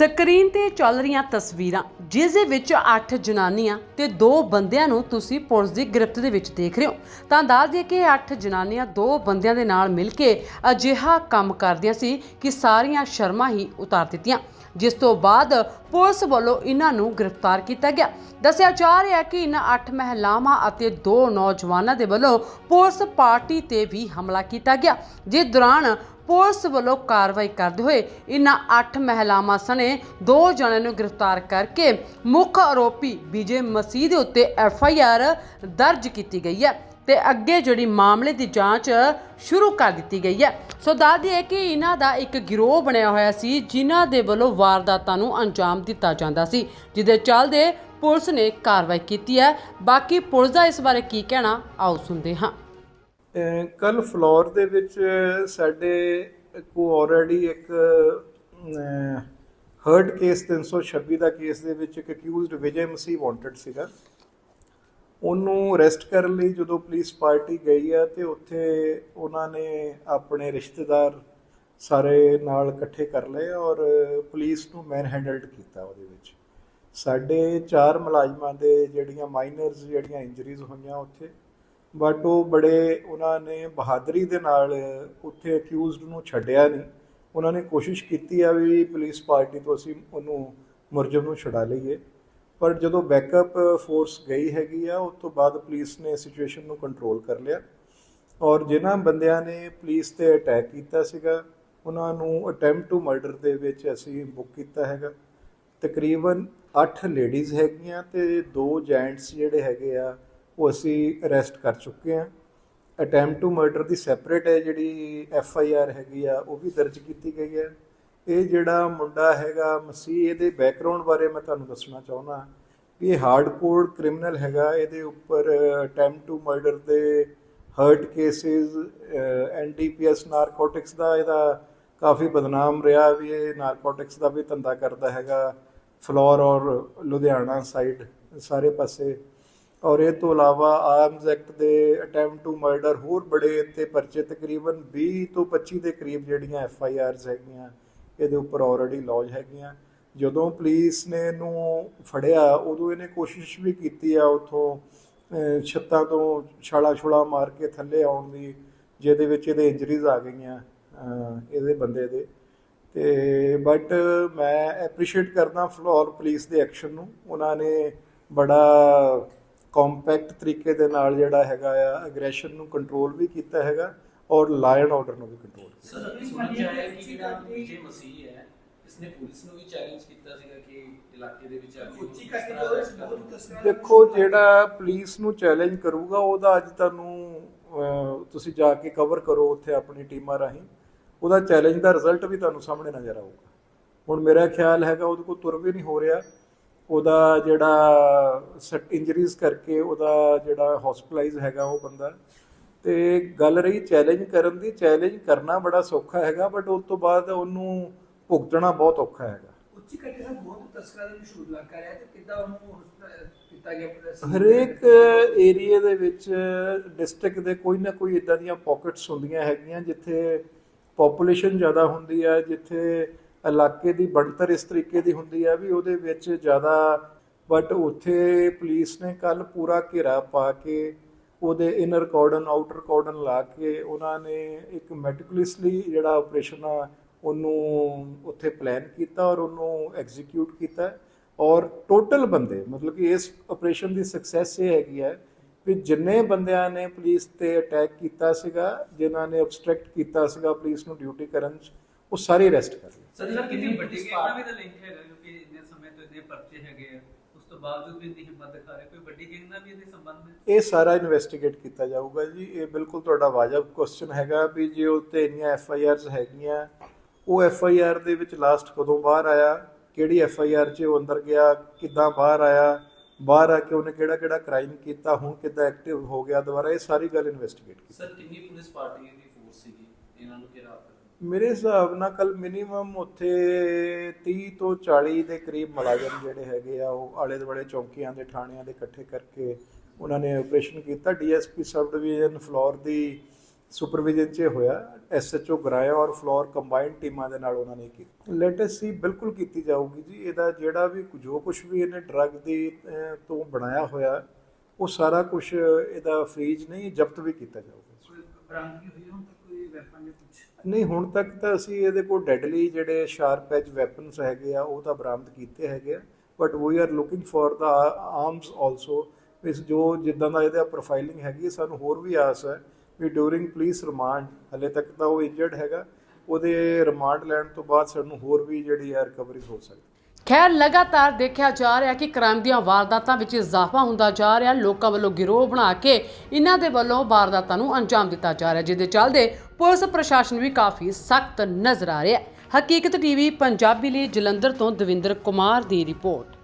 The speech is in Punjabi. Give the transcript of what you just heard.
ਸਕਰੀਨ ਤੇ ਚੱਲ ਰਹੀਆਂ ਤਸਵੀਰਾਂ, ਜਿਸ ਦੇ ਵਿੱਚ 8 ਜਨਾਨੀਆਂ ਤੇ 2 ਬੰਦਿਆਂ ਨੂੰ ਤੁਸੀਂ ਪੁਲਿਸ ਦੀ ਗ੍ਰਿਫਤ ਦੇ ਵਿੱਚ ਦੇਖ ਰਹੇ ਹੋ। ਤਾਂ ਦੱਸ ਦਈਏ ਕਿ 8 ਜਨਾਨੀਆਂ 2 ਬੰਦਿਆਂ ਦੇ ਨਾਲ ਮਿਲ ਕੇ ਅਜਿਹਾ ਕੰਮ ਕਰਦੀਆਂ ਸੀ ਕਿ ਸਾਰੀਆਂ ਸ਼ਰਮਾਂ ਹੀ ਉਤਾਰ ਦਿੱਤੀਆਂ, ਜਿਸ ਤੋਂ ਬਾਅਦ ਪੁਲਿਸ ਵੱਲੋਂ ਇਹਨਾਂ ਨੂੰ ਗ੍ਰਿਫਤਾਰ ਕੀਤਾ ਗਿਆ। ਦੱਸਿਆ ਜਾ ਰਿਹਾ ਹੈ ਕਿ ਇਹਨਾਂ 8 ਮਹਿਲਾਵਾਂ ਅਤੇ 2 ਨੌਜਵਾਨਾਂ ਦੇ ਵੱਲੋਂ ਪੁਲਿਸ ਪਾਰਟੀ ਤੇ ਵੀ ਹਮਲਾ ਕੀਤਾ ਗਿਆ। ਜਿਸ ਦੌਰਾਨ ਪੁਲਿਸ ਵੱਲੋਂ ਕਾਰਵਾਈ ਕਰਦੇ ਹੋਏ ਇਨ੍ਹਾਂ 8 ਮਹਿਲਾਵਾਂ ਸਣੇ ਦੋ ਜਣਿਆਂ ਨੂੰ ਗ੍ਰਿਫਤਾਰ ਕਰਕੇ ਮੁੱਖ ਆਰੋਪੀ ਵਿਜੇ ਮਸੀਹ ਦੇ ਉੱਤੇ ਐਫ ਆਈ ਆਰ ਦਰਜ ਕੀਤੀ ਗਈ ਹੈ। ਤੇ ਅੱਗੇ ਜਿਹੜੀ ਮਾਮਲੇ ਦੀ ਜਾਂਚ ਸ਼ੁਰੂ ਕਰ ਦਿੱਤੀ ਗਈ ਹੈ। ਸੋ ਦੱਸ ਦਈਏ ਕਿ ਇਹਨਾਂ ਦਾ ਇੱਕ ਗਿਰੋਹ ਬਣਿਆ ਹੋਇਆ ਸੀ, ਜਿਨ੍ਹਾਂ ਦੇ ਵੱਲੋਂ ਵਾਰਦਾਤਾਂ ਨੂੰ ਅੰਜਾਮ ਦਿੱਤਾ ਜਾਂਦਾ ਸੀ, ਜਿਹਦੇ ਚੱਲਦੇ ਪੁਲਿਸ ਨੇ ਕਾਰਵਾਈ ਕੀਤੀ ਹੈ। ਬਾਕੀ ਪੁਲਿਸ ਦਾ ਇਸ ਬਾਰੇ ਕੀ ਕਹਿਣਾ, ਆਓ ਸੁਣਦੇ ਹਾਂ। ਕੱਲ ਫਲੋਰ ਦੇ ਵਿੱਚ ਸਾਡੇ ਕੋ ਆਲਰੇਡੀ ਇੱਕ ਹਰਡ ਕੇਸ 326 ਦਾ ਕੇਸ ਦੇ ਵਿੱਚ ਇੱਕ ਅਕਿਊਜ਼ਡ ਵਿਜੇ ਮਸੀਹ ਵਾਂਟਡ ਸੀਗਾ। ਉਹਨੂੰ ਅਰੈਸਟ ਕਰਨ ਲਈ ਜਦੋਂ ਪੁਲਿਸ ਪਾਰਟੀ ਗਈ ਆ ਤੇ ਉੱਥੇ ਉਹਨਾਂ ਨੇ ਆਪਣੇ ਰਿਸ਼ਤੇਦਾਰ ਸਾਰੇ ਨਾਲ ਇਕੱਠੇ ਕਰ ਲਏ ਔਰ ਪੁਲਿਸ ਨੂੰ ਮੈਨ ਹੈਂਡਲਡ ਕੀਤਾ ਉਹਦੇ ਵਿੱਚ। ਸਾਡੇ ਚਾਰ ਮੁਲਾਜ਼ਮਾਂ ਦੇ ਜਿਹੜੀਆਂ ਮਾਈਨਰਸ ਜਿਹੜੀਆਂ ਇੰਜਰੀਜ਼ ਹੋਈਆਂ ਉੱਥੇ ਬਟ ਉਹ ਬੜੇ ਉਹਨਾਂ ਨੇ ਬਹਾਦਰੀ ਦੇ ਨਾਲ ਉੱਥੇ ਅਕਿਊਜ਼ਡ ਨੂੰ ਛੱਡਿਆ ਨਹੀਂ। ਉਹਨਾਂ ਨੇ ਕੋਸ਼ਿਸ਼ ਕੀਤੀ ਆ ਵੀ ਪੁਲਿਸ ਪਾਰਟੀ ਤੋਂ ਅਸੀਂ ਉਹਨੂੰ ਮੁਰਜਮ ਨੂੰ ਛੁਡਾ ਲਈਏ। ਪਰ ਜਦੋਂ ਬੈਕਅਪ ਫੋਰਸ ਗਈ ਹੈਗੀ ਆ, ਉਸ ਤੋਂ ਬਾਅਦ ਪੁਲਿਸ ਨੇ ਸਿਚੁਏਸ਼ਨ ਨੂੰ ਕੰਟਰੋਲ ਕਰ ਲਿਆ। ਔਰ ਜਿਨ੍ਹਾਂ ਬੰਦਿਆਂ ਨੇ ਪੁਲਿਸ ਤੇ ਅਟੈਕ ਕੀਤਾ ਸੀਗਾ, ਉਹਨਾਂ ਨੂੰ ਅਟੈਂਪਟ ਟੂ ਮਰਡਰ ਦੇ ਵਿੱਚ ਅਸੀਂ ਬੁੱਕ ਕੀਤਾ ਹੈਗਾ। ਤਕਰੀਬਨ 8 ਲੇਡੀਜ਼ ਹੈਗੀਆਂ ਤੇ ਦੋ ਜੈਂਟਸ ਜਿਹੜੇ ਹੈਗੇ ਆ, ਉਹ ਅਸੀਂ ਅਰੈਸਟ ਕਰ ਚੁੱਕੇ ਆ ਅਟੈਂਪਟ ਟੂ ਮਰਡਰ ਦੀ ਸੈਪਰੇਟ ਹੈ ਜਿਹੜੀ ਐਫ ਆਈ ਆਰ ਹੈਗੀ ਆ, ਉਹ ਵੀ ਦਰਜ ਕੀਤੀ ਗਈ ਹੈ। ਇਹ ਜਿਹੜਾ ਮੁੰਡਾ ਹੈਗਾ ਮਸੀਹ, ਇਹਦੇ ਬੈਕਗ੍ਰਾਉਂਡ ਬਾਰੇ ਮੈਂ ਤੁਹਾਨੂੰ ਦੱਸਣਾ ਚਾਹੁੰਦਾ ਵੀ ਇਹ ਹਾਰਡਕੋਰ ਕ੍ਰਿਮੀਨਲ ਹੈਗਾ। ਇਹਦੇ ਉੱਪਰ ਅਟੈਂਪਟ ਟੂ ਮਰਡਰ ਦੇ ਹਰਟ ਕੇਸਿਸ ਐਨਡੀਪੀਐਸ ਨਾਰਕੋਟਿਕਸ ਦਾ ਇਹਦਾ ਕਾਫੀ ਬਦਨਾਮ ਰਿਹਾ ਵੀ ਇਹ ਨਾਰਕੋਟਿਕਸ ਦਾ ਵੀ ਧੰਦਾ ਕਰਦਾ ਹੈਗਾ। ਫਲੋਰ ਔਰ ਲੁਧਿਆਣਾ ਸਾਈਡ ਸਾਰੇ ਪਾਸੇ। ਔਰ ਇਹ ਤੋਂ ਇਲਾਵਾ ਆਰਮਸ ਐਕਟ ਦੇ ਅਟੈਂਪਟ ਟੂ ਮਰਡਰ ਹੋਰ ਬੜੇ ਤੇ ਪਰਚੇ, ਤਕਰੀਬਨ 20 ਤੋਂ 25 ਦੇ ਕਰੀਬ ਜਿਹੜੀਆਂ ਐਫ ਆਈ ਆਰਸ ਹੈਗੀਆਂ। ਇਹਦੇ ਉੱਪਰ ਆਲਰੇਡੀ ਲੌਜ ਹੈਗੀਆਂ। ਜਦੋਂ ਪੁਲਿਸ ਨੇ ਇਹਨੂੰ ਫੜਿਆ, ਉਦੋਂ ਇਹਨੇ ਕੋਸ਼ਿਸ਼ ਵੀ ਕੀਤੀ ਆ ਉਥੋਂ ਛੱਤਾਂ ਤੋਂ ਛਾਲਾ ਛੁਲਾ ਮਾਰ ਕੇ ਥੱਲੇ ਆਉਣ ਦੀ, ਜਿਹਦੇ ਵਿੱਚ ਇਹਦੇ ਇੰਜਰੀਜ਼ ਆ ਗਈਆਂ ਇਹਦੇ ਬੰਦੇ ਦੇ। ਤੇ ਬਟ ਮੈਂ ਐਪਰੀਸ਼ੀਏਟ ਕਰਦਾ ਫਲੋਰ ਪੁਲਿਸ ਦੇ ਐਕਸ਼ਨ ਨੂੰ। ਉਹਨਾਂ ਨੇ ਬੜਾ ਕੰਪੈਕਟ ਤਰੀਕੇ ਦੇ ਨਾਲ ਜਿਹੜਾ ਹੈਗਾ ਆ ਐਗਰੈਸ਼ਨ ਨੂੰ ਕੰਟਰੋਲ ਵੀ ਕੀਤਾ ਹੈਗਾ। ਔਰ ਲਾਇਨ ਆਰਡਰ ਨੂੰ ਵੀ ਕੰਟਰੋਲ ਕੀਤਾ। ਸਰ ਸੁਣਨ ਚ ਆਇਆ ਕਿ ਜਿਹੜਾ ਵਿਜੇ ਮਸੀਹ ਹੈ ਇਸਨੇ ਪੁਲਿਸ ਨੂੰ ਵੀ ਚੈਲੰਜ ਕੀਤਾ ਸੀਗਾ ਕਿ ਇਲਾਕੇ ਦੇ ਵਿੱਚ ਆ ਕੇ ਉੱਚੀ ਕਰਕੇ ਬਹੁਤ ਤਸਵੀਰਾਂ ਦੇਖੋ ਜਿਹੜਾ ਪੁਲਿਸ ਨੂੰ ਚੈਲੰਜ ਕਰੂਗਾ ਉਹਦਾ ਅੱਜ ਤੁਹਾਨੂੰ ਤੁਸੀਂ ਜਾ ਕੇ ਕਵਰ ਕਰੋ ਉੱਥੇ ਆਪਣੀ ਟੀਮਾਂ ਰਾਹੀਂ। ਉਹਦਾ ਚੈਲੰਜ ਦਾ ਰਿਜ਼ਲਟ ਵੀ ਤੁਹਾਨੂੰ ਸਾਹਮਣੇ ਨਜ਼ਰ ਆਊਗਾ। ਹੁਣ ਮੇਰਾ ਖਿਆਲ ਹੈਗਾ ਉਹਦੇ ਕੋਲ ਤੁਰ ਵੀ ਨਹੀਂ ਹੋ ਰਿਹਾ। ਉਹਦਾ ਜਿਹੜਾ ਸੱਟ ਇੰਜਰੀਜ਼ ਕਰਕੇ ਉਹਦਾ ਜਿਹੜਾ ਹਸਪੀਟਲਾਈਜ਼ ਹੈਗਾ ਉਹ ਬੰਦਾ ਤੇ ਗੱਲ ਰਹੀ ਚੈਲੰਜ ਕਰਨ ਦੀ ਚੈਲੰਜ ਕਰਨਾ ਬੜਾ ਸੌਖਾ ਹੈਗਾ ਬਟ ਉਸ ਤੋਂ ਬਾਅਦ ਉਹਨੂੰ ਭੁਗਤਣਾ ਬਹੁਤ ਔਖਾ ਹੈਗਾ। ਉੱਚੀ ਕਰਕੇ ਸਰ ਬਹੁਤ ਤਸਕਰਾਂ ਨੂੰ ਸ਼ੁਰੂ ਲੱਗ ਰਿਹਾ ਤੇ ਕਿੱਦਾਂ ਉਹਨੂੰ ਉਸ- ਕੀਤਾ ਗਿਆ ਪ੍ਰਦਰਸ਼ਨ ਹਰੇਕ ਏਰੀਆ ਦੇ ਵਿੱਚ ਡਿਸਟ੍ਰਿਕਟ ਦੇ ਕੋਈ ਨਾ ਕੋਈ ਇਦਾਂ ਦੀਆਂ ਪਾਕਟਸ ਹੁੰਦੀਆਂ ਹੈਗੀਆਂ ਜਿੱਥੇ ਪੋਪੂਲੇਸ਼ਨ ਜ਼ਿਆਦਾ ਹੁੰਦੀ ਹੈ ਜਿੱਥੇ ਇਲਾਕੇ ਦੀ ਬਣਤਰ ਇਸ ਤਰੀਕੇ ਦੀ ਹੁੰਦੀ ਹੈ ਵੀ ਉਹਦੇ ਵਿੱਚ ਜ਼ਿਆਦਾ ਬਟ ਉੱਥੇ ਪੁਲਿਸ ਨੇ ਕੱਲ ਪੂਰਾ ਘੇਰਾ ਪਾ ਕੇ ਉਹਦੇ ਇਨਰ ਕਾਰਡਨ ਆਊਟਰ ਕਾਰਡਨ ਲਾ ਕੇ ਉਹਨਾਂ ਨੇ ਇੱਕ ਮੈਟਿਕੂਲਸਲੀ ਜਿਹੜਾ ਆਪਰੇਸ਼ਨ ਆ, ਉਹਨੂੰ ਉੱਥੇ ਪਲਾਨ ਕੀਤਾ ਔਰ ਉਹਨੂੰ ਐਗਜ਼ੀਕਿਊਟ ਕੀਤਾ। ਔਰ ਟੋਟਲ ਬੰਦੇ, ਮਤਲਬ ਕਿ ਇਸ ਆਪਰੇਸ਼ਨ ਦੀ ਸਕਸੈਸ ਇਹ ਹੈਗੀ ਹੈ ਵੀ ਜਿੰਨੇ ਬੰਦਿਆਂ ਨੇ ਪੁਲਿਸ ਤੇ ਅਟੈਕ ਕੀਤਾ ਸੀਗਾ, ਜਿਨ੍ਹਾਂ ਨੇ ਅਬਸਟ੍ਰੈਕਟ ਕੀਤਾ ਸੀਗਾ ਪੁਲਿਸ ਨੂੰ ਡਿਊਟੀ ਕਰਨ 'ਚ, ਉਹ ਸਾਰੇ ਅਰੈਸਟ ਕਰ ਲਏ। ਸਰ ਕਿੰਨੀ ਵੱਡੀ ਵੱਡੀ ਗੇਮ ਵੀ ਤਾਂ ਲਿੰਕ ਹੈਗਾ, ਕਿਉਂਕਿ ਇੰਨੇ ਸਮੇਂ ਤੋਂ ਇੰਨੇ ਪਰਚੇ ਹੈਗੇ ਆ। ਤੋਂ ਬਾਵਜੂਦ ਵੀ ਇੰਨੀ ਹਿੰਮਤ ਦਿਖਾ ਰਹੇ ਕੋਈ ਵੱਡੀ ਗੇਮ ਨਾਲ ਵੀ ਇਹਦੇ ਸੰਬੰਧ ਵਿੱਚ ਇਹ ਸਾਰਾ ਇਨਵੈਸਟੀਗੇਟ ਕੀਤਾ ਜਾਊਗਾ ਜੀ। ਇਹ ਬਿਲਕੁਲ ਤੁਹਾਡਾ ਵਾਜਬ ਕੁਐਸਚਨ ਹੈਗਾ ਵੀ ਜੇ ਉੱਤੇ ਇੰਨੀਆਂ ਐਫ ਆਈ ਆਰਸ ਹੈਗੀਆਂ ਉਹ ਐਫ ਆਈ ਆਰ ਦੇ ਵਿੱਚ ਲਾਸਟ ਕਦੋਂ ਬਾਹਰ ਆਇਆ? ਕਿਹੜੀ ਐਫ ਆਈ ਆਰ 'ਚ ਉਹ ਅੰਦਰ ਗਿਆ? ਕਿੱਦਾਂ ਬਾਹਰ ਆਇਆ? ਬਾਹਰ ਆ ਕੇ ਉਹਨੇ ਕਿਹੜਾ ਕਿਹੜਾ ਕ੍ਰਾਈਮ ਕੀਤਾ? ਹੁਣ ਕਿੱਦਾਂ ਐਕਟਿਵ ਹੋ ਗਿਆ ਦੁਬਾਰਾ? ਇਹ ਸਾਰੀ ਗੱਲ ਇਨਵੈਸਟੀਗੇਟ ਕੀਤੀ। ਸਰ ਕਿੰਨੀ ਪੁਲਿਸ ਪਾਰਟੀ ਦੀ ਫੋਰਸ ਸੀਗੀ? ਇਹਨਾਂ ਨੂੰ ਘੇਰਾ ਕਰਨ ਮੇਰੇ ਹਿਸਾਬ ਨਾਲ ਕੱਲ ਮਿਨੀਮਮ ਉੱਥੇ 30 ਤੋਂ 40 ਦੇ ਕਰੀਬ ਮੁਲਾਜ਼ਮ ਜਿਹੜੇ ਹੈਗੇ ਆ, ਉਹ ਆਲੇ ਦੁਆਲੇ ਚੌਕੀਆਂ ਦੇ, ਥਾਣਿਆਂ ਦੇ ਇਕੱਠੇ ਕਰਕੇ ਉਹਨਾਂ ਨੇ ਆਪਰੇਸ਼ਨ ਕੀਤਾ। ਡੀਐਸਪੀ ਸਬ ਡਿਵੀਜ਼ਨ ਫਲੋਰ ਦੀ ਸੁਪਰਵਿਜ਼ਨ 'ਚ ਹੋਇਆ। ਐਸਐਚਓ ਗਰਾਇਆ ਔਰ ਫਲੋਰ ਕੰਬਾਈਨਡ ਟੀਮਾਂ ਦੇ ਨਾਲ ਉਹਨਾਂ ਨੇ ਕੀਤੀ। ਲੈਟਸ ਸੀ, ਬਿਲਕੁਲ ਕੀਤੀ ਜਾਊਗੀ ਜੀ। ਇਹਦਾ ਜਿਹੜਾ ਵੀ ਜੋ ਕੁਝ ਵੀ ਇਹਨੇ ਡਰੱਗ ਦੀ ਤੋਂ ਬਣਾਇਆ ਹੋਇਆ, ਉਹ ਸਾਰਾ ਕੁਝ ਇਹਦਾ ਫ੍ਰੀਜ ਨਹੀਂ, ਜ਼ਬਤ ਵੀ ਕੀਤਾ ਜਾਊਗਾ ਬਰਾਮਦਗੀ ਹੋਈ ਹੁਣ ਤੱਕ ਕੋਈ ਵੈਪਨ ਜਾਂ ਕੁਝ ਨਹੀਂ, ਹੁਣ ਤੱਕ ਤਾਂ ਅਸੀਂ ਇਹਦੇ ਕੋਲ ਡੈਡਲੀ ਜਿਹੜੇ ਸ਼ਾਰਪ ਐਜ ਵੈਪਨਸ ਹੈਗੇ ਆ, ਉਹ ਤਾਂ ਬਰਾਮਦ ਕੀਤੇ ਹੈਗੇ ਆ but we are looking for the arms also ਇਸ ਜੋ ਜਿੱਦਾਂ ਦਾ ਇਹਦਾ ਪ੍ਰੋਫਾਈਲਿੰਗ ਹੈਗੀ ਸਾਨੂੰ ਹੋਰ ਵੀ ਆਸ ਹੈ ਵੀ ਡਿਊਰਿੰਗ ਪੁਲਿਸ ਰਿਮਾਂਡ ਹਲੇ ਤੱਕ ਤਾਂ ਉਹ ਇੰਜਰਡ ਹੈਗਾ, ਉਹਦੇ ਰਿਮਾਂਡ ਲੈਣ ਤੋਂ ਬਾਅਦ ਸਾਨੂੰ ਹੋਰ ਵੀ ਜਿਹੜੀ ਹੈ ਰਿਕਵਰੀ ਹੋ ਸਕਦੀ। ਖੈਰ, ਲਗਾਤਾਰ ਦੇਖਿਆ ਜਾ ਰਿਹਾ ਕਿ ਕ੍ਰਾਈਮ ਦੀਆਂ ਵਾਰਦਾਤਾਂ ਵਿੱਚ ਇਜ਼ਾਫਾ ਹੁੰਦਾ ਜਾ ਰਿਹਾ। ਲੋਕਾਂ ਵੱਲੋਂ ਗਿਰੋਹ ਬਣਾ ਕੇ ਇਹਨਾਂ ਦੇ ਵੱਲੋਂ ਵਾਰਦਾਤਾਂ ਨੂੰ ਅੰਜਾਮ ਦਿੱਤਾ ਜਾ ਰਿਹਾ ਜਿਹਦੇ ਚੱਲਦੇ ਪੁਲਿਸ ਪ੍ਰਸ਼ਾਸਨ ਵੀ ਕਾਫੀ ਸਖਤ ਨਜ਼ਰ ਆ ਰਿਹਾ ਹੈ। ਹਕੀਕਤ ਟੀਵੀ, ਪੰਜਾਬੀ ਲਈ ਜਲੰਧਰ ਤੋਂ ਦਵਿੰਦਰ ਕੁਮਾਰ ਦੀ ਰਿਪੋਰਟ।